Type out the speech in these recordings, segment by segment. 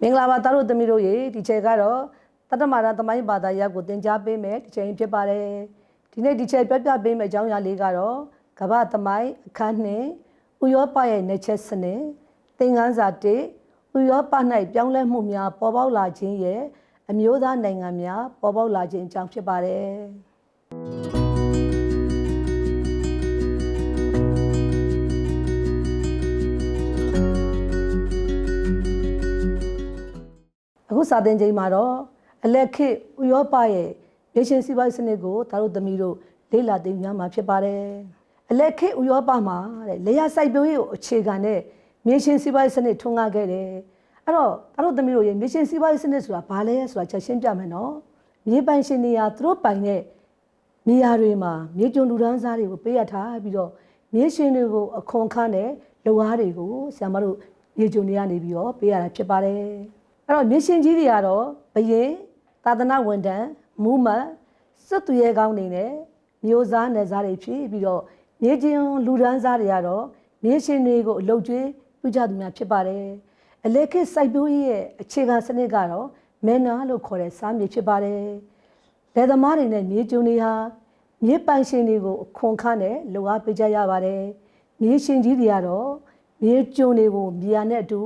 မင်္ဂလာပါသားတို့သမီးတို့ရေဒီချက်ကတော့တတ္တမာရသမိုင်းဘာသာရပ်ကိုသင်ကြားပေးမယ်ဒီချိန်ဖြစ်ပါတယ်ဒီနေ့ဒီချက်ပြပြပေးမယ်အကြောင်းအရာလေးကတော့ကမ္ဘာသမိုင်းအခန်းနှင့်ဥရောပရဲ့နေချက်စနစ်သင်ခန်းစာ1ဥရောပ၌ပြောင်းလဲမှုများပေါ်ပေါက်လာခြင်းရဲ့အမျိုးသားနိုင်ငံများပေါ်ပေါက်လာခြင်းအကြောင်းဖြစ်ပါတယ် စာသင်ချိန်မှာတော့အလက်ခေတ်ဥရောပရဲ့ရေရှင်စီးပွားရေးစနစ်ကိုဒါတို့သမီးတို့လေ့လာသင်ကြားမှာဖြစ်ပါတယ်အလက်ခေတ်ဥရောပမှာတဲ့လေယာစိုက်ပျိုးရေးကိုအခြေခံတဲ့မြေရှင်စီးပွားရေးစနစ်ထွန်းကားခဲ့တယ်အဲ့တော့ဒါတို့သမီးတို့ရဲ့မြေရှင်စီးပွားရေးစနစ်ဆိုတာဘာလဲဆိုတာချက်ရှင်းပြမယ်နော်မြေပိုင်ရှင်နေရာသူတို့ပိုင်တဲ့နေရာတွေမှာမြေကျွန်းလူဒန်းစားတွေကိုပေးရထားပြီးတော့မြေရှင်တွေကိုအခွန်ခန်းတဲ့လူအားတွေကိုဆရာမတို့မြေကျွန်းတွေကနေပြီးတော့ပေးရတာဖြစ်ပါတယ် အဲ့တော့မြေရှင်ကြီးတွေကတော့ဘယင်သာသနာဝန်ထမ်းမူးမတ်စစ်သူရဲကောင်းနေနဲ့မျိုးစားနယ်စားတွေဖြစ်ပြီးတော့မြေကျင်လူဒန်းစားတွေကတော့မြေရှင်တွေကိုအလုတ်ကျွေးပြုကြသူများဖြစ်ပါတယ်အလက်ခေတ်စိုက်ပျိုးရေးရဲ့အခြေခံစနစ်ကတော့မဲနာလို့ခေါ်တဲ့စားမြေဖြစ်ပါတယ်လယ်သမားတွေနဲ့မြေကျုံတွေဟာမြေပိုင်ရှင်တွေကိုအခွန်ခန်းနဲ့လုံအားပေးကြရပါတယ်မြေရှင်ကြီးတွေကတော့မြေကျုံတွေကိုမြေယာနဲ့အတူ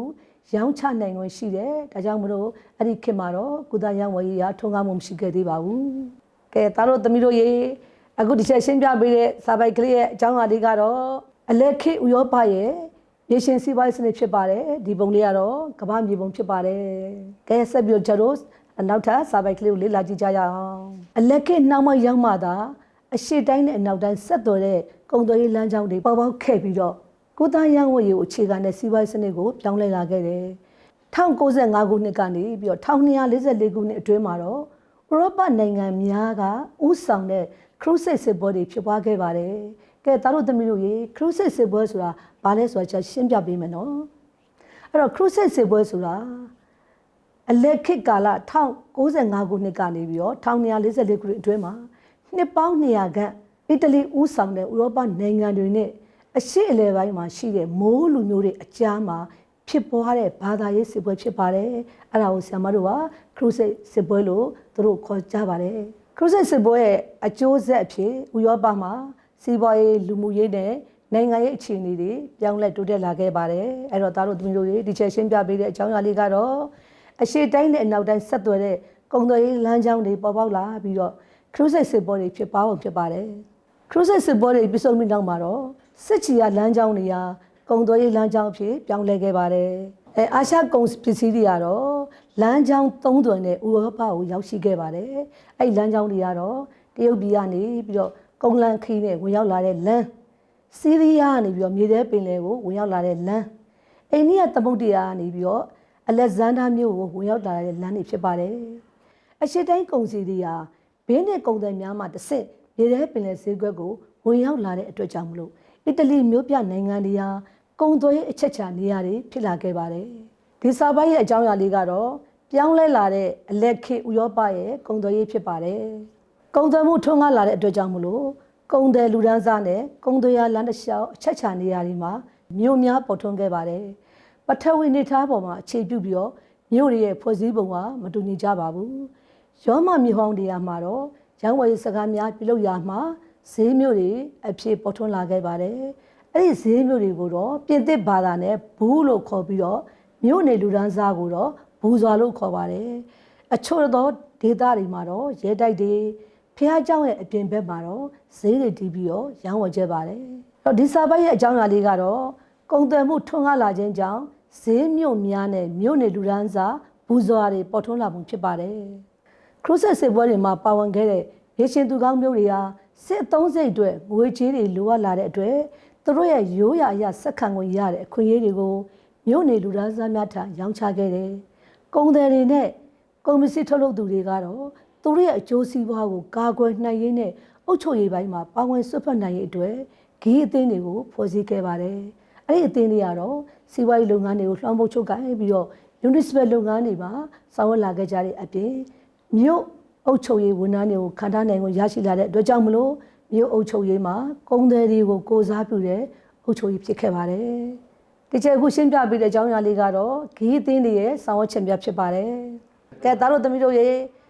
ရောင်းချနိုင်ခွင့်ရှိတယ်ဒါကြောင့်မလို့အဲ့ဒီခေတ်မှာတော့ကုသရောင်းဝယ်ရေးရာထုံးကားမှုမရှိခဲ့သေးပါဘူးကဲသားတို့သမီးတို့ရေအခုဒီချက်ရှင်းပြပေးတဲ့စာပိုက်ကလေးရဲ့အကြောင်းအရာလေးကတော့အလက်ခေတ်ဥရောပရဲ့ရေရှင်စီးပွားရေးစနစ်ဖြစ်ပါတယ်ဒီပုံလေးကတော့ကမ္ဘာမြေပုံဖြစ်ပါတယ်ကဲဆက်ပြီးကျတော့နောက်ထပ်စာပိုက်ကလေးကိုလေ့လာကြည့်ကြရအောင်အလက်ခေတ်နောက်မှရောက်မှသာအရှိတိုင်းနဲ့အနောက်တိုင်းဆက်သွယ်တဲ့ကုံသွေးလမ်းကြောင်းတွေပေါ်ပေါက်ခဲ့ပြီးတော့ ကုသရောင်းဝယ်ရေးကိုအခြေခံတဲ့စီးပွားရေးစနစ်ကိုပြောင်းလဲလာခဲ့တယ်1095ခုနှစ်ကနေပြီးတော့1244ခုနှစ်အတွင်းမှာတော့ဥရောပနိုင်ငံများကဥဆောင်တဲ့ခရုစိတ်စစ်ပွဲတွေဖြစ်ပွားခဲ့ပါတယ်။ကဲသားတို့သမီးတို့ရေခရုစိတ်စစ်ပွဲဆိုတာဘာလဲဆိုတာချက်ရှင်းပြပေးမယ်နော်။အဲ့တော့ခရုစိတ်စစ်ပွဲဆိုတာအလက်ခေတ်ကာလ1095ခုနှစ်ကနေပြီးတော့1244ခုနှစ်အတွင်းမှာနှစ်ပေါင်း200ခန့်အီတလီဥဆောင်တဲ့ဥရောပနိုင်ငံတွေနဲ့ အရှိအလဲပိုင်းမှာရှိတဲ့မိုးလူမျိုးတွေအကြားမှာဖြစ်ပွားတဲ့ဘာသာရေးစစ်ပွဲဖြစ်ပါတယ်အဲ့ဒါကိုဆရာမတို့ကခရုစိတ်စစ်ပွဲလို့သူတို့ခေါ်ကြပါတယ်ခရုစိတ်စစ်ပွဲရဲ့အကျိုးဆက်အဖြစ်ဥရောပမှာစီးပွားရေးလူမှုရေးနဲ့နိုင်ငံရေးအခြေအနေတွေပြောင်းလဲတိုးတက်လာခဲ့ပါတယ်အဲ့တော့သားတို့သမီးတို့ရေဒီချက်ရှင်းပြပေးတဲ့အကြောင်းအရာလေးကတော့အရှိတိုင်းနဲ့အနောက်တိုင်းဆက်သွယ်တဲ့ကုန်သွယ်ရေးလမ်းကြောင်းတွေပေါ်ပေါက်လာပြီးတော့ခရုစိတ်စစ်ပွဲတွေဖြစ်ပါအောင်ဖြစ်ပါတယ်ခရုစိတ်စစ်ပွဲတွေပြစုံပြီးနောက်မှာတော့ စစ်ချီရလမ်းကြောင်းတွေဟာကုံသွေးလမ်းကြောင်းဖြစ်ပြောင်းလဲခဲ့ပါတယ်။အဲအာရှကုံပစ္စည်းတွေကတော့လမ်းကြောင်းသုံးသွယ်နဲ့ဥရောပကိုရောက်ရှိခဲ့ပါတယ်။အဲ့လမ်းကြောင်းတွေကတော့တရုတ်ပြည်ကနေပြီးတော့ကုန်းလန်းခီးနဲ့ဝင်ရောက်လာတဲ့လမ်းစီးရီးယားကနေပြီးတော့မြေထဲပင်လယ်ကိုဝင်ရောက်လာတဲ့လမ်းအိန္ဒိယသမုဒ္ဒရာကနေပြီးတော့အလက်ဇန္ဒာမြို့ကိုဝင်ရောက်လာတဲ့လမ်းတွေဖြစ်ပါတယ်။အရှိတိုင်းကုံစီတွေဟာဘင်းနဲ့ကုံတယ်များမှတစ်စစ်မြေထဲပင်လယ်ဈေးကွက်ကိုဝင်ရောက်လာတဲ့အတွက်ကြောင့်မလို့ အီတလီမြို့ပြနိုင်ငံတွေဟာကုံသွေးအချက်ချာနေရာတွေဖြစ်လာခဲ့ပါတယ်ဒီစာပိုက်ရဲ့အကြောင်းအရာလေးကတော့ပြောင်းလဲလာတဲ့အလက်ခေဥရောပရဲ့ကုံသွေးဖြစ်ပါတယ်ကုံသွေးမှုထွန်းကားလာတဲ့အတွက်ကြောင့်မလို့ကုံတယ်လူဒန်းစားနဲ့ကုံသွေးရလမ်းတစ်လျှောက်အချက်ချာနေရာတွေမှာမြို့များပေါ်ထွန်းခဲ့ပါတယ်ပထဝီနေသားပေါ်မှာအခြေပြုပြီးတော့မြို့တွေရဲ့ဖွဲ့စည်းပုံကမတူညီကြပါဘူးရောမမြို့ဟောင်းတွေကမှာတော့ရောင်းဝယ်စကားများပြုလုပ်ရာမှာ ဈေးမြို့တွေအဖြစ်ပေါ်ထွန်းလာခဲ့ပါတယ်အဲ့ဒီဈေးမြို့တွေကိုတော့ပြင်သစ်ဘာသာနဲ့ဘူးလို့ခေါ်ပြီးတော့မြို့နယ်လူဒန်းစားကိုတော့ဘူးစွာလို့ခေါ်ပါတယ်အချို့သောဒေသတွေမှာတော့ရဲတိုက်တွေဖះเจ้าရဲ့အပြင်ဘက်မှာတော့ဈေးတွေတီးပြီးတော့ရောင်းဝယ်ကြပါတယ်အဲ့တော့ဒီစာပိုက်ရဲ့အကြောင်းအရာလေးကတော့ကုန်သွယ်မှုထွန်းကားလာခြင်းကြောင့်ဈေးမြို့များနဲ့မြို့နယ်လူဒန်းစားဘူးစွာတွေပေါ်ထွန်းလာမှုဖြစ်ပါတယ်ခရုဆက်စစ်ပွဲတွေမှာပါဝင်ခဲ့တဲ့ရေရှင်သူကောင်းမျိုးတွေဟာ စစ်အုံးစိတ်အတွက်ငွေကြေးတွေလိုအပ်လာတဲ့အတွက်သူတို့ရဲ့ရိုးရာအရစက်ခံခွင့်ရတဲ့အခွင့်အရေးတွေကိုမြို့နယ်လူသားစားများထံရောင်းချခဲ့တယ်။ကုန်သည်တွေနဲ့ကုန်ပစ္စည်းထုတ်လုပ်သူတွေကတော့သူတို့ရဲ့အကျိုးစီးပွားကိုကာကွယ်နိုင်ရေးနဲ့အုပ်ချုပ်ရေးပိုင်းမှာပါဝင်ဆွတ်ဖက်နိုင်ရေးအတွက်ဂီးအသင်းတွေကိုဖွဲ့စည်းခဲ့ပါတယ်။အဲ့ဒီအသင်းတွေကတော့စီးပွားရေးလုပ်ငန်းတွေကိုလွှမ်းမိုးချုပ်ကိုင်ပြီးတော့ municipal လုပ်ငန်းတွေမှာဆောင်ရွက်လာခဲ့ကြတဲ့အပြင်မြို့ အုပ်ချုပ်ရေးဝန်ထမ်းတွေကိုခံထားနိုင်ကိုရရှိလာတဲ့အတွက်ကြောင့်မလို့မြို့အုပ်ချုပ်ရေးမှာကုန်းသည်တွေကိုကိုစားပြုတဲ့အုပ်ချုပ်ရေးဖြစ်ခဲ့ပါတယ်ဒီချက်အခုရှင်းပြပေးတဲ့အကြောင်းအရာလေးကတော့ဂီးသင်းတွေရဲ့ဆောင်းဝတ်ချက်များဖြစ်ပါတယ်ကဲသားတို့သမီးတို့ရေ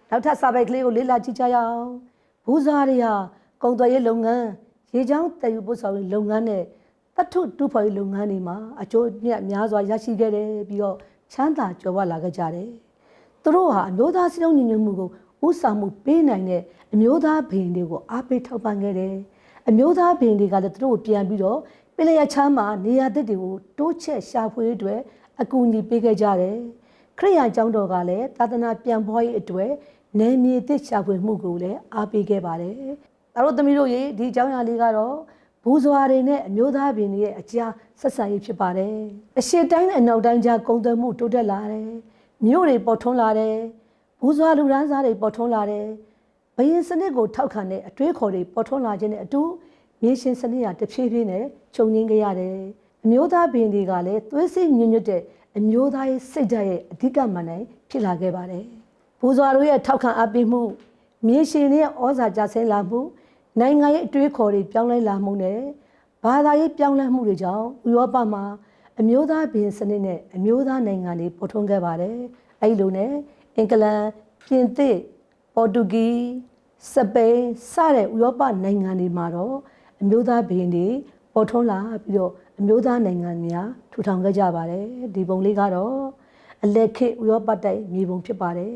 နောက်ထပ်စာပိုက်ကလေးကိုလေ့လာကြည့်ကြရအောင်ဘူးစားတွေဟာကုံသွယ်ရေးလုပ်ငန်းရေချောင်းတည်ယူပို့ဆောင်ရေးလုပ်ငန်းနဲ့တတ်ထုတူဖော်ရေးလုပ်ငန်းတွေမှာအကျိုးမြတ်များစွာရရှိခဲ့တယ်ပြီးတော့ချမ်းသာကြွယ်ဝလာခဲ့ကြတယ်သူတို့ဟာအမျိုးသားစည်းလုံးညီညွတ်မှုကို ဥဆောင်မှုပေးနိုင်တဲ့အမျိုးသားဘိန်တွေကိုအားပေးထောက်ပံ့ခဲ့တယ်အမျိုးသားဘိန်တွေကလည်းသူတို့ကိုပြန်ပြီးတော့ပင်လျက်ချမ်းမှာနေရာသစ်တွေကိုတိုးချက်ရှာဖွေရေးအတွက်အကူအညီပေးခဲ့ကြတယ်ခရိယန်ကျောင်းတော်ကလည်းသာသနာပြန်ပွားရေးအတွက်နယ်မြေသစ်ရှာဖွေမှုကိုလည်းအားပေးခဲ့ပါတယ်။ဒါတို့သမီးတို့ရေဒီအကြောင်းအရာလေးကတော့ဘူဇွာတွေနဲ့အမျိုးသားဘင်တွေရဲ့အကြားဆက်ဆံရေးဖြစ်ပါတယ်။အရှေ့တိုင်းနဲ့အနောက်တိုင်းကြားကုန်သွယ်မှုတိုးတက်လာတယ်။မြို့တွေပေါ်ထွန်းလာတယ်။ ဘူဇွာလူဒန်းစားတွေပေါ်ထွန်းလာတယ်။ဘယင်စနစ်ကိုထောက်ခံတဲ့အတွေးခေါ်တွေပေါ်ထွန်းလာခြင်းနဲ့အတူမြေရှင်စနစ်ဟာတဖြည်းဖြည်းနဲ့ချုပ်ငင်းခဲ့ရတယ်။အမျိုးသားဘင်တွေကလည်းသွေးစစ်ညွညွတ်တဲ့အမျိုးသားရဲ့စိတ်ဓာတ်ရဲ့အဓိကမှန်တိုင်းဖြစ်လာခဲ့ပါတယ်။ဘူဇွာတို့ရဲ့ထောက်ခံအပ်ပေးမှုမြေရှင်ရဲ့ဩဇာကြဆင်းလာမှုနိုင်ငံရဲ့အတွေးခေါ်တွေပြောင်းလဲလာမှုနဲ့ဘာသာရေးပြောင်းလဲမှုတွေကြောင့်ဥရောပမှာအမျိုးသားဘင်စနစ်နဲ့အမျိုးသားနိုင်ငံတွေပေါ်ထွန်းခဲ့ပါတယ်။အဲဒီလိုနဲ့ အင်္ဂလန်ပြင်သစ်ပေါ်တူဂီစပိန်စတဲ့ဥရောပနိုင်ငံတွေမှာတော့အမျိုးသားဘင်တွေပေါ်ထွန်းလာပြီးတော့အမျိုးသားနိုင်ငံများထူထောင်ခဲ့ကြပါတယ်ဒီပုံလေးကတော့အလက်ခေတ်ဥရောပတိုက်မြေပုံဖြစ်ပါတယ်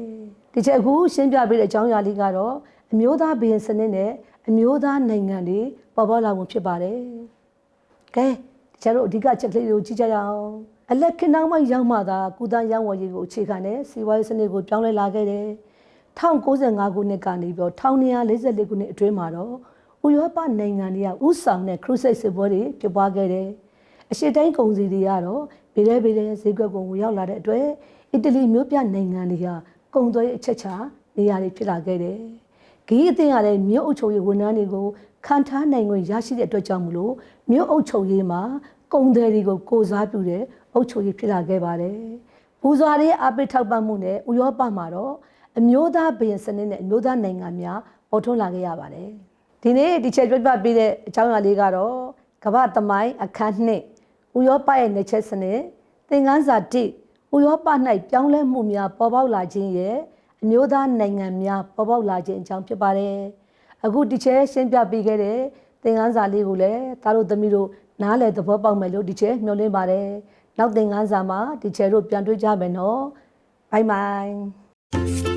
ဒီချက်အခုရှင်းပြပေးတဲ့အကြောင်းအရာလေးကတော့အမျိုးသားဘင်စနစ်နဲ့အမျိုးသားနိုင်ငံတွေပေါ်ပေါက်လာမှုဖြစ်ပါတယ်ကဲဒီချက်တို့အဓိကချက်ကလေးတွေကိုကြည့်ကြရအောင် အလက်ခေတ်နောက်မှရောက်မှသာကုသရောင်းဝယ်ရေးကိုအခြေခံတဲ့စီးပွားရေးစနစ်ကိုပြောင်းလဲလာခဲ့တယ်1095ခုနှစ်ကနေပြီးတော့1944ခုနှစ်အတွင်းမှာတော့ဥရောပနိုင်ငံတွေကဥဆောင်တဲ့ခရုစိတ်စစ်ပွဲတွေဖြစ်ပွားခဲ့တယ်။အရှိတိုင်းကုန်စည်တွေကတော့ဗေဒဗေဒဈေးကွက်ကိုဝင်ရောက်လာတဲ့အတွက်အီတလီမြို့ပြနိုင်ငံတွေကကုန်သွယ်အချက်ချာနေရာတွေဖြစ်လာခဲ့တယ်။ဂီးအသင်းရတဲ့မြို့အုပ်ချုပ်ရေးဝန်ထမ်းတွေကိုခံထားနိုင်ခွင့်ရရှိတဲ့အတွက်ကြောင့်မလို့မြို့အုပ်ချုပ်ရေးမှာကုန်သည်တွေကိုကိုစားပြုတဲ့ အုပ်ချုပ်ရေးဖြစ်လာခဲ့ပါတယ်။ဘူဇွာတွေအပိထောက်ပံ့မှုနဲ့ဥရောပမှာတော့အမျိုးသားဘရင်စနစ်နဲ့အမျိုးသားနိုင်ငံများပေါ်ထွန်းလာခဲ့ရပါတယ်။ဒီနေ့ဒီချက်ပြပြပေးတဲ့အကြောင်းအရာလေးကတော့ကမ္ဘာသမိုင်းအခန်းနှစ်ဥရောပရဲ့နေချက်စနစ်သင်ခန်းစာ1ဥရောပ၌ပြောင်းလဲမှုများပေါ်ပေါက်လာခြင်းရဲ့အမျိုးသားနိုင်ငံများပေါ်ပေါက်လာခြင်းအကြောင်းဖြစ်ပါတယ်။အခုဒီချက်ရှင်းပြပေးခဲ့တဲ့သင်ခန်းစာလေးကိုလည်းသားတို့သမီးတို့နားလည်သဘောပေါက်မယ်လို့ဒီချက်မျှော်လင့်ပါတယ်။ နောက်သင်ခန်းစာမှာဒီချက်တို့ပြန်တွေ့ကြမယ်နော်။ဘိုင်ဘိုင်